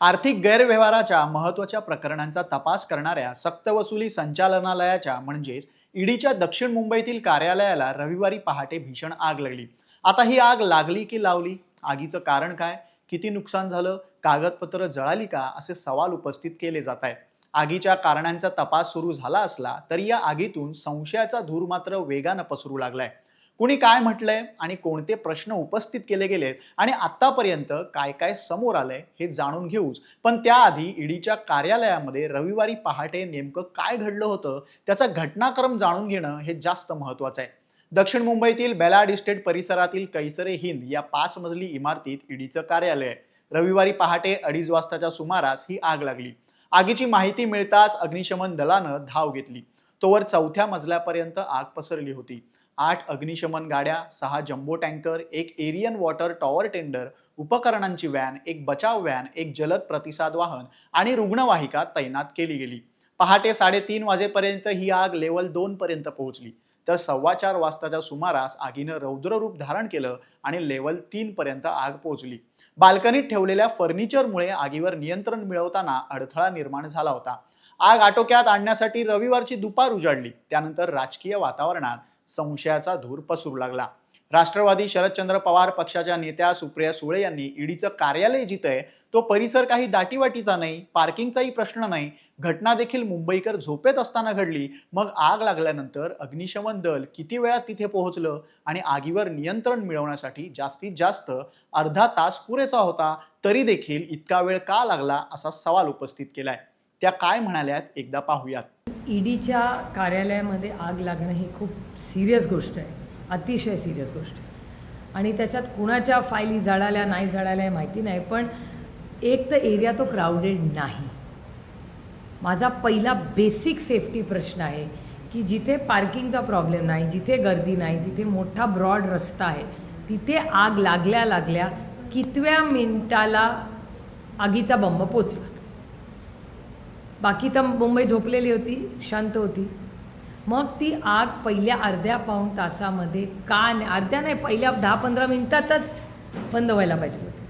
आर्थिक गैरव्यवहाराच्या महत्त्वाच्या प्रकरणांचा तपास करणाऱ्या सक्तवसुली संचालनालयाच्या म्हणजेच ईडीच्या दक्षिण मुंबईतील कार्यालयाला रविवारी पहाटे भीषण आग लागली. आता ही आग लागली की लावली? आगीचं कारण काय? किती नुकसान झालं? कागदपत्र जळाली का? असे सवाल उपस्थित केले जात आहेत. आगीच्या कारणांचा तपास सुरू झाला असला तरी या आगीतून संशयाचा धूर मात्र वेगानं पसरू लागलाय. कुणी काय म्हटलंय आणि कोणते प्रश्न उपस्थित केले गेलेत आणि आतापर्यंत काय काय समोर आलंय हे जाणून घेऊच. पण त्याआधी ईडीच्या कार्यालयामध्ये रविवारी पहाटे नेमकं काय घडलं होतं त्याचा घटनाक्रम जाणून घेणं हे जास्त महत्वाचं आहे. दक्षिण मुंबईतील बेलाड इस्टेट परिसरातील कैसरे हिंद या पाच मजली इमारतीत ईडीचं कार्यालय. आहे रविवारी पहाटे अडीच वाजताच्या सुमारास ही आग लागली. आगीची माहिती मिळताच अग्निशमन दलानं धाव घेतली. तोवर चौथ्या मजल्यापर्यंत आग पसरली होती. आठ अग्निशमन गाड्या सहा जम्बो टँकर एक एरियन वॉटर टॉवर टेंडर उपकरणांची व्हॅन एक बचाव व्हॅन एक जलद प्रतिसाद वाहन आणि रुग्णवाहिका तैनात केली गेली. पहाटे साडेतीन वाजेपर्यंत ही आग लेवल दोन पर्यंत पोहोचली. तर सव्वा चार वाजताच्या सुमारास आगीनं रौद्र रूप धारण केलं आणि लेवल तीन पर्यंत आग पोहोचली. बाल्कनीत ठेवलेल्या फर्निचरमुळे आगीवर नियंत्रण मिळवताना अडथळा निर्माण झाला होता. आग आटोक्यात आणण्यासाठी रविवारची दुपार उजाडली. त्यानंतर राजकीय वातावरणात संशयाचा धूर पसरू लागला. राष्ट्रवादी शरदचंद्र पवार पक्षाच्या नेत्या सुप्रिया सुळे यांनी ईडीचं कार्यालय जिथं तो परिसर काही दाटीवाटीचा नाही पार्किंगचाही प्रश्न नाही. घटना देखील मुंबईकर झोपेत असताना घडली. मग आग लागल्यानंतर अग्निशमन दल किती वेळात तिथे पोहोचलं आणि आगीवर नियंत्रण मिळवण्यासाठी जास्तीत जास्त अर्धा तास पुरेसा होता तरी देखील इतका वेळ का लागला असा सवाल उपस्थित केलाय. त्या काय म्हणाल्यात एकदा पाहूयात. ईडीच्या कार्यालयामध्ये आग लागणं ही खूप सिरियस गोष्ट आहे. अतिशय सिरियस गोष्ट आहे. आणि त्याच्यात कुणाच्या फायली जळाल्या नाही जळाल्या हे माहिती नाही पण एक तर एरिया तो क्राऊडेड नाही. माझा पहिला बेसिक सेफ्टी प्रश्न आहे की जिथे पार्किंगचा प्रॉब्लेम नाही जिथे गर्दी नाही तिथे मोठा ब्रॉड रस्ता आहे तिथे आग लागल्या लागल्या कितव्या मिनिटाला आगीचा बंब पोचला बाकी तर मुंबई झोपलेली होती शांत होती. मग ती आग पहिल्या अर्ध्या पाऊण तासामध्ये का नाही अर्ध्या नाही पहिल्या दहा पंधरा मिनिटातच बंद व्हायला पाहिजे होती.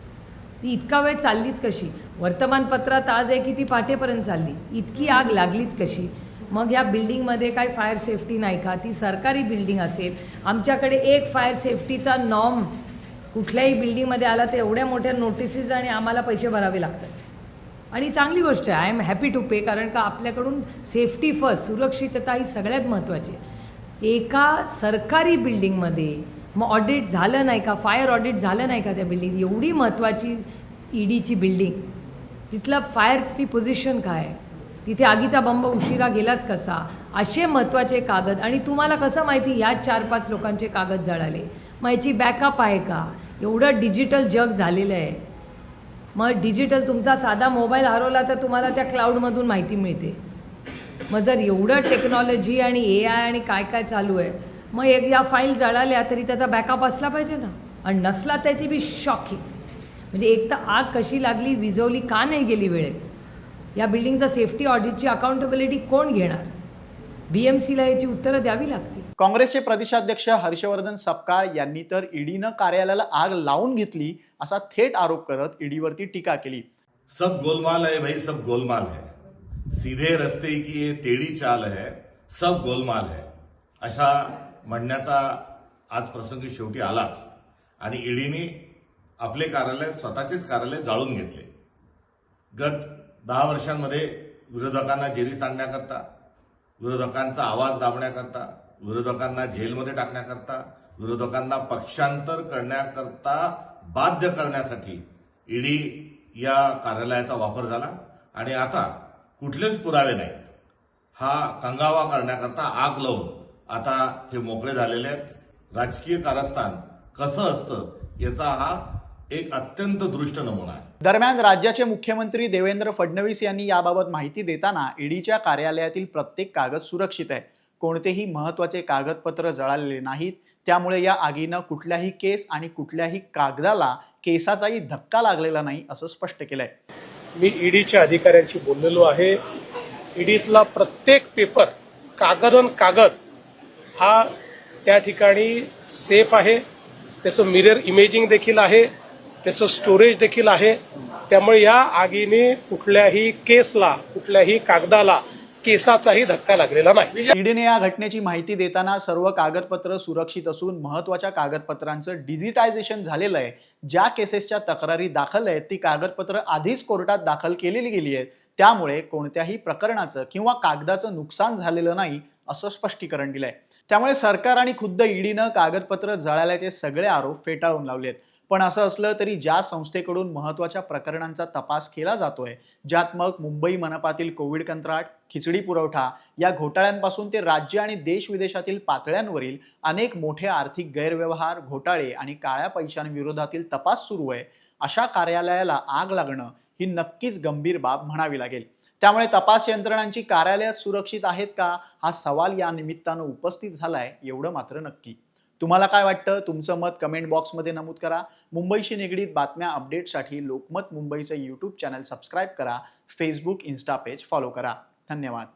ती इतका वेळ चाललीच कशी? वर्तमानपत्रात आज आहे की ती पाठेपर्यंत चालली? इतकी आग लागलीच कशी? मग या बिल्डिंगमध्ये काय फायर सेफ्टी नाही का? ती सरकारी बिल्डिंग असेल आमच्याकडे एक फायर सेफ्टीचा नॉर्म कुठल्याही बिल्डिंगमध्ये आला तर एवढ्या मोठ्या नोटिसेस आणि आम्हाला पैसे भरावे लागतात. आणि चांगली गोष्ट आहे. I am happy to pay कारण का आपल्याकडून सेफ्टी फर्स्ट सुरक्षितता ही सगळ्यात महत्त्वाची आहे. एका सरकारी बिल्डिंगमध्ये मग ऑडिट झालं नाही का फायर ऑडिट झालं नाही का त्या बिल्डिंग एवढी महत्त्वाची ईडीची बिल्डिंग तिथलं फायरची पोझिशन काय? आहे तिथे आगीचा बंब उशिरा गेलाच कसा? असे महत्त्वाचे कागद आणि तुम्हाला कसं माहिती ह्या चार पाच लोकांचे कागद जळाले. मग याची बॅकअप आहे का? एवढं डिजिटल जग झालेलं आहे. मग डिजिटल तुमचा साधा मोबाईल हरवला तर तुम्हाला त्या क्लाउडमधून माहिती मिळते. मग जर एवढं टेक्नॉलॉजी आणि ए आय आणि काय काय चालू आहे मग एक या फाईल जळाल्या तरी त्याचा बॅकअप असला पाहिजे ना? आणि नसला त्याची बी शॉकिंग म्हणजे एक तर आग कशी लागली विजवली का नाही गेली वेळेत? या बिल्डिंगचा सेफ्टी ऑडिटची अकाउंटेबिलिटी कोण घेणार? बी एम सीला याची उत्तरं द्यावी लागतील. काँग्रेसचे प्रदेशाध्यक्ष हर्षवर्धन सपकाळ यांनी तर ईडीनं कार्यालयाला आग लावून घेतली असा थेट आरोप करत ईडीवरती टीका केली. सब गोलमाल है भाई सब गोलमाल है। सीधे रस्ते की ये टेढ़ी चाल है सब गोलमाल है। अशा म्हणण्याचा आज प्रसंग शेवटी आलाच. आणि ईडीने आपले कार्यालय स्वतःचेच कार्यालय जाळून घेतले. गत दहा वर्षांमध्ये विरोधकांना जेरीस आणण्याकरता विरोधकांचा आवाज दाबण्याकरता विरोधकांना जेलमध्ये टाकण्याकरता विरोधकांना पक्षांतर करण्याकरता बाध्य करण्यासाठी ईडी या कार्यालयाचा वापर झाला. आणि आता कुठलेच पुरावे नाहीत. हा कंगावा करण्याकरता आग लावून आता हे मोकळे झालेले आहेत. राजकीय कारस्थान कसं असतं याचा हा एक अत्यंत दृष्ट नमुना आहे. दरम्यान राज्याचे मुख्यमंत्री देवेंद्र फडणवीस यांनी याबाबत माहिती देताना ईडीच्या कार्यालयातील प्रत्येक कागद सुरक्षित आहे. कोणतेही महत्त्वाचे कागदपत्र जळालेले नाहीत. त्यामुळे या आगीनं कुठल्याही केस आणि कुठल्याही कागदाला केसाचाही धक्का लागलेला नाही असं स्पष्ट केलंय. मी ईडीच्या अधिकाऱ्यांशी बोललेलो आहे. ईडीतला प्रत्येक पेपर कागद कागद हा त्या ठिकाणी सेफ आहे. त्याचं मिरर इमेजिंग देखील आहे. त्याचं स्टोरेज देखील आहे. त्यामुळे या आगीने कुठल्याही केसला कुठल्याही कागदाला केसाचाही धक्का लागलेला नाही. ईडीने या घटनेची माहिती देताना सर्व कागदपत्र सुरक्षित असून महत्त्वाच्या कागदपत्रांचं डिजिटायझेशन झालेलं आहे. ज्या केसेसच्या तक्रारी दाखल आहेत ती कागदपत्र आधीच कोर्टात दाखल केलेली गेली आहेत. त्यामुळे कोणत्याही प्रकरणाचं किंवा कागदाचं नुकसान झालेलं नाही असं स्पष्टीकरण दिलंय. त्यामुळे सरकार आणि खुद्द ईडीनं कागदपत्र जळाल्याचे सगळे आरोप फेटाळून लावले आहेत पण असं असलं तरी ज्या संस्थेकडून महत्त्वाच्या प्रकरणांचा तपास केला जातोय ज्यात मग मुंबई मनपातील कोविड कंत्राट खिचडी पुरवठा या घोटाळ्यांपासून ते राज्य आणि देश विदेशातील पातळ्यांवरील अनेक मोठे आर्थिक गैरव्यवहार घोटाळे आणि काळ्या पैशांविरोधातील तपास सुरू आहे अशा कार्यालयाला आग लागणं ही नक्कीच गंभीर बाब म्हणावी लागेल. त्यामुळे तपास यंत्रणांची कार्यालयात सुरक्षित आहेत का हा सवाल या निमित्तानं उपस्थित झालाय एवढं मात्र नक्की. तुम्हाला काय वाटतं? तुमचं मत कमेंट बॉक्समध्ये नमूद करा. मुंबईशी निगडीत बातम्या अपडेटसाठी लोकमत मुंबईचं यूट्यूब चॅनल सबस्क्राईब करा. फेसबुक इन्स्टा पेज फॉलो करा. धन्यवाद.